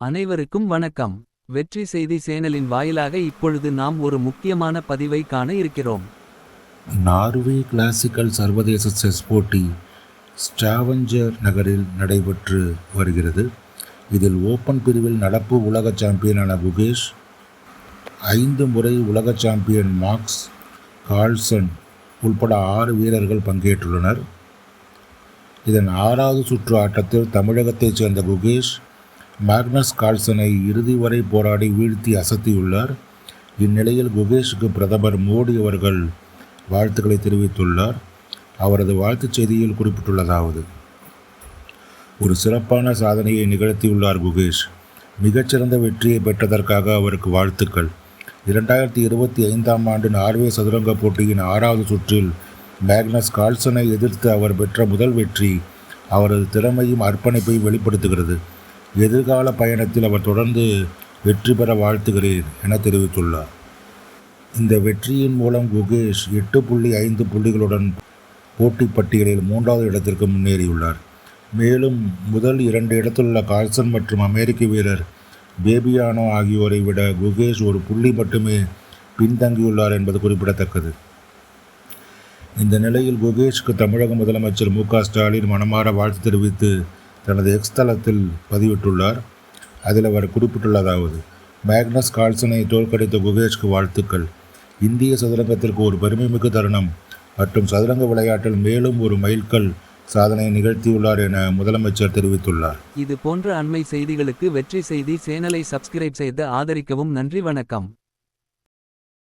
அனைவருக்கும் வணக்கம். வெற்றி செய்தி சேனலின் வாயிலாக இப்பொழுது நாம் ஒரு முக்கியமான பதிவை காண இருக்கிறோம். நார்வே கிளாசிக்கல் சர்வதேச செஸ் போட்டி ஸ்டாவஞ்சர் நகரில் நடைபெற்று வருகிறது. இதில் ஓப்பன் பிரிவில் நடப்பு உலக சாம்பியனான குகேஷ் ஐந்து முறை உலக சாம்பியன் மார்க்ஸ் கார்ல்சன் உள்பட ஆறு வீரர்கள் பங்கேற்றுள்ளனர். இதன் ஆறாவது சுற்று ஆட்டத்தில் தமிழகத்தைச் சேர்ந்த குகேஷ் மேக்னஸ் கால்சனை இறுதி வரை போராடி வீழ்த்தி அசத்தியுள்ளார். இந்நிலையில் குகேஷுக்கு பிரதமர் மோடி அவர்கள் வாழ்த்துக்களை தெரிவித்துள்ளார். அவரது வாழ்த்துச் செய்தியில் குறிப்பிட்டுள்ளதாவது ஒரு சிறப்பான சாதனையை நிகழ்த்தியுள்ளார் குகேஷ். மிகச்சிறந்த வெற்றியை பெற்றதற்காக அவருக்கு வாழ்த்துக்கள். இரண்டாயிரத்தி இருபத்தி ஐந்தாம் ஆண்டு நார்வே சதுரங்க போட்டியின் ஆறாவது சுற்றில் மேக்னஸ் கால்சனை எதிர்த்து அவர் பெற்ற முதல் வெற்றி அவரது திறமையும் அர்ப்பணிப்பையும் வெளிப்படுத்துகிறது. எதிர்கால பயணத்தில் அவர் தொடர்ந்து வெற்றி பெற வாழ்த்துகிறேன் என தெரிவித்துள்ளார். இந்த வெற்றியின் மூலம் குகேஷ் எட்டு புள்ளி ஐந்து புள்ளிகளுடன் போட்டி பட்டியலில் மூன்றாவது இடத்திற்கு முன்னேறியுள்ளார். மேலும் முதல் இரண்டு இடத்திலுள்ள கால்சன் மற்றும் அமெரிக்க வீரர் பேபியானோ ஆகியோரை விட குகேஷ் ஒரு புள்ளி மட்டுமே பின்தங்கியுள்ளார் என்பது குறிப்பிடத்தக்கது. இந்த நிலையில் குகேஷ்க்கு தமிழக முதலமைச்சர் மு க ஸ்டாலின் மனமாற வாழ்த்து தெரிவித்து தனது எக்ஸ் தளத்தில் பதிவிட்டுள்ளார். அதில் அவர் குறிப்பிட்டுள்ளதாவது மேக்னஸ் கால்சனை தோற்கடித்த குகேஷ்க்கு வாழ்த்துக்கள். இந்திய சதுரங்கத்திற்கு ஒரு பெருமைமிகு தருணம். மற்றும் சதுரங்க விளையாட்டில் மேலும் ஒரு மைல்கல் சாதனையை நிகழ்த்தியுள்ளார் என முதலமைச்சர் தெரிவித்துள்ளார். இது போன்ற அண்மை செய்திகளுக்கு வெற்றி செய்தி சேனலை சப்ஸ்கிரைப் செய்து ஆதரிக்கவும் நன்றி வணக்கம்.